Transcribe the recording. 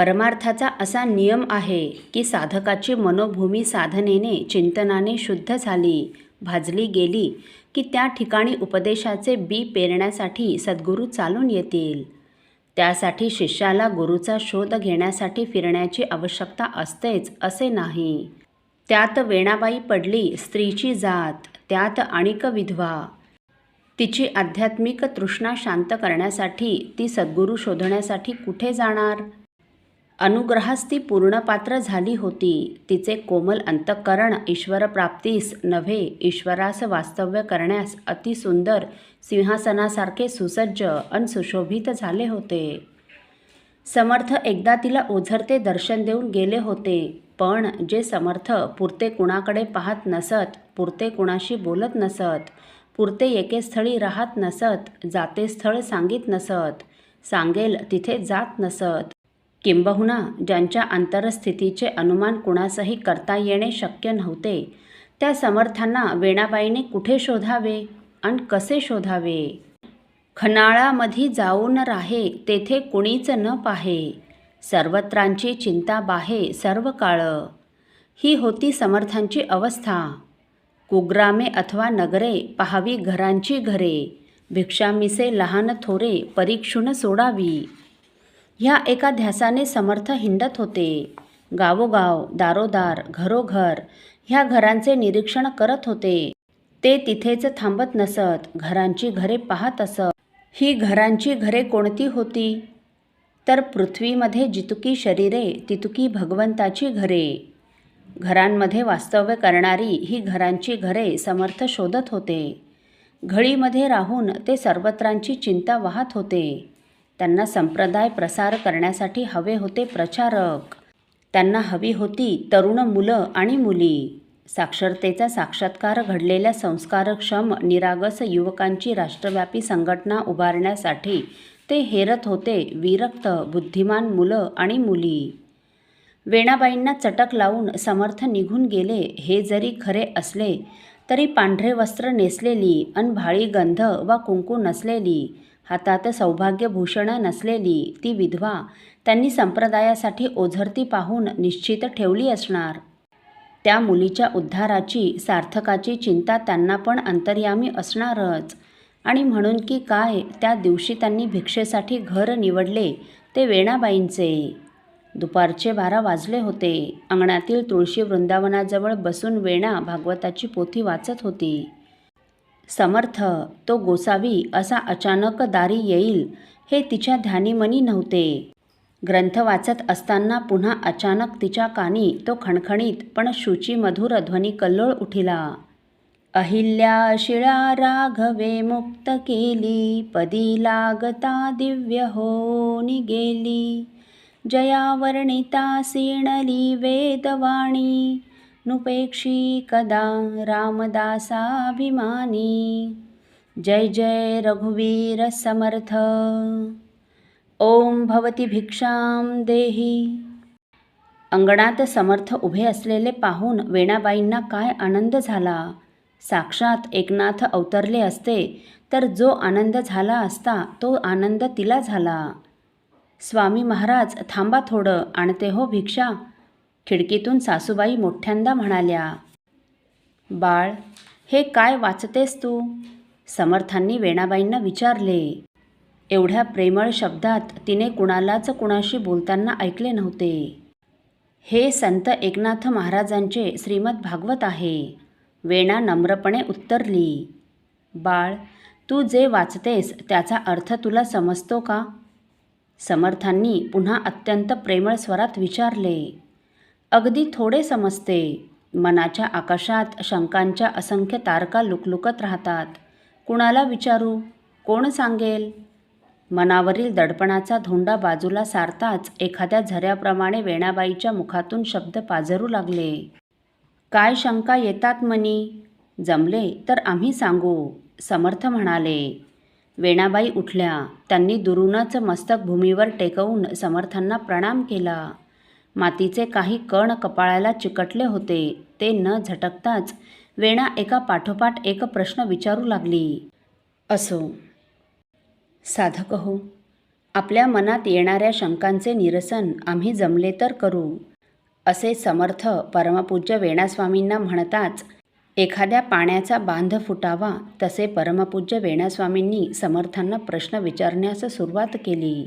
परमार्थाचा असा नियम आहे की साधकाची मनोभूमी साधनेने चिंतनाने शुद्ध झाली भाजली गेली की त्या ठिकाणी उपदेशाचे बी पेरण्यासाठी सद्गुरू चालून येतील. त्यासाठी शिष्याला गुरुचा शोध घेण्यासाठी फिरण्याची आवश्यकता असतेच असे नाही. त्यात वेणाबाई पडली स्त्रीची जात त्यात आणिक विधवा. तिची आध्यात्मिक तृष्णा शांत करण्यासाठी ती सद्गुरू शोधण्यासाठी कुठे जाणार? अनुग्रहास ती पूर्णपात्र झाली होती. तिचे कोमल अंतःकरण ईश्वरप्राप्तीस नव्हे ईश्वरास वास्तव्य करण्यास अतिसुंदर सिंहासनासारखे सुसज्ज अन सुशोभित झाले होते. समर्थ एकदा तिला ओझरते दर्शन देऊन गेले होते पण जे समर्थ पुरते कुणाकडे पाहत नसत पुरते कुणाशी बोलत नसत पुरते एके स्थळी राहत नसत जाते स्थळ सांगित नसत सांगेल तिथे जात नसत. किंबहुना ज्यांच्या अंतरस्थितीचे अनुमान कुणासही करता येणे शक्य नव्हते त्या समर्थांना वेणाबाईने कुठे शोधावे आणि कसे शोधावे? खनाळामधी जाऊन राहे तेथे कुणीच न पाहे. सर्वत्रांची चिंता बाहे सर्व काळ. ही होती समर्थांची अवस्था. कुग्रामे अथवा नगरे पहावी घरांची घरे भिक्षामिसे लहान थोरे परीक्षण सोडावी. ह्या एका ध्यासाने समर्थ हिंडत होते. गावोगाव दारोदार घरोघर ह्या घरांचे निरीक्षण करत होते. ते तिथेच थांबत नसत घरांची घरे पाहत असत. ही घरांची घरे कोणती होती? तर पृथ्वीमध्ये जितुकी शरीरे तितुकी भगवंताची घरे. घरांमध्ये वास्तव्य करणारी ही घरांची घरे समर्थ शोधत होते. घळीमध्ये राहून ते सर्वत्रांची चिंता वाहत होते. त्यांना संप्रदाय प्रसार करण्यासाठी हवे होते प्रचारक. त्यांना हवी होती तरुण मुलं आणि मुली. साक्षरतेचा साक्षात्कार घडलेल्या संस्कारक्षम निरागस युवकांची राष्ट्रव्यापी संघटना उभारण्यासाठी ते हेरत होते विरक्त बुद्धिमान मुलं आणि मुली. वेणाबाईंना चटक लावून समर्थ निघून गेले हे जरी खरे असले तरी पांढरे वस्त्र नेसलेली अन भाळी गंध वा कुंकू नसलेली हातात सौभाग्यभूषण नसलेली ती विधवा त्यांनी संप्रदायासाठी ओझरती पाहून निश्चित ठेवली असणार. त्या मुलीच्या उद्धाराची सार्थकाची चिंता त्यांना पण अंतर्यामी असणारच. आणि म्हणून की काय त्या दिवशी त्यांनी भिक्षेसाठी घर निवडले ते वेणाबाईंचे. दुपारचे बारा वाजले होते. अंगणातील तुळशी वृंदावनाजवळ बसून वेणा भागवताची पोथी वाचत होती. समर्थ तो गोसावी असा अचानक दारी येईल हे तिच्या ध्यानीमनी नव्हते. ग्रंथ वाचत असताना पुन्हा अचानक तिच्या कानी तो खणखणीत पण शुची मधुर ध्वनी कल्लोळ उठिला. अहिल्या शिळा राघवे मुक्त केली पदी लागता दिव्य होनी गेली. जया वर्णिता सीणली वेदवाणी नुपेक्षी कदा रामदासाभिमानी। जय जय रघुवीर समर्थ। ओम भवती भिक्षाम देही। अंगणात समर्थ उभे असलेले पाहून वेणाबाईंना काय आनंद झाला? साक्षात एकनाथ अवतरले असते तर जो आनंद झाला असता तो आनंद तिला झाला. स्वामी महाराज थांबा थोडं आणते हो भिक्षा. खिडकीतून सासूबाई मोठ्यांदा म्हणाल्या बाळ हे काय वाचतेस तू? समर्थांनी वेणाबाईंना विचारले. एवढ्या प्रेमळ शब्दात तिने कुणालाच कुणाशी बोलताना ऐकले नव्हते. हे संत एकनाथ महाराजांचे श्रीमद भागवत आहे. वेणा नम्रपणे उत्तरली बाळ तू जे वाचतेस त्याचा अर्थ तुला समजतो का? समर्थांनी पुन्हा अत्यंत प्रेमळ स्वरात विचारले अगदी थोडे समजते. मनाच्या आकाशात शंकांच्या असंख्य तारका लुकलुकत राहतात. कुणाला विचारू? कोण सांगेल? मनावरील दडपणाचा धोंडा बाजूला सारताच एखाद्या झऱ्याप्रमाणे वेणाबाईच्या मुखातून शब्द पाझरू लागले. काय शंका येतात मनी? जमले तर आम्ही सांगू समर्थ म्हणाले. वेणाबाई उठल्या. त्यांनी दुरूनच मस्तक भूमीवर टेकवून समर्थांना प्रणाम केला. मातीचे काही कण कपाळाला चिकटले होते. ते न झटकताच वेणा एका पाठोपाठ एक प्रश्न विचारू लागली. असो. साधक हो. आपल्या मनात येणाऱ्या शंकांचे निरसन आम्ही जमले तर करू. असे समर्थ परमपूज्य वेणास्वामींना म्हणताच एखाद्या पाण्याचा बांध फुटावा तसे परमपूज्य वेणास्वामींनी समर्थांना प्रश्न विचारण्यास सुरुवात केली.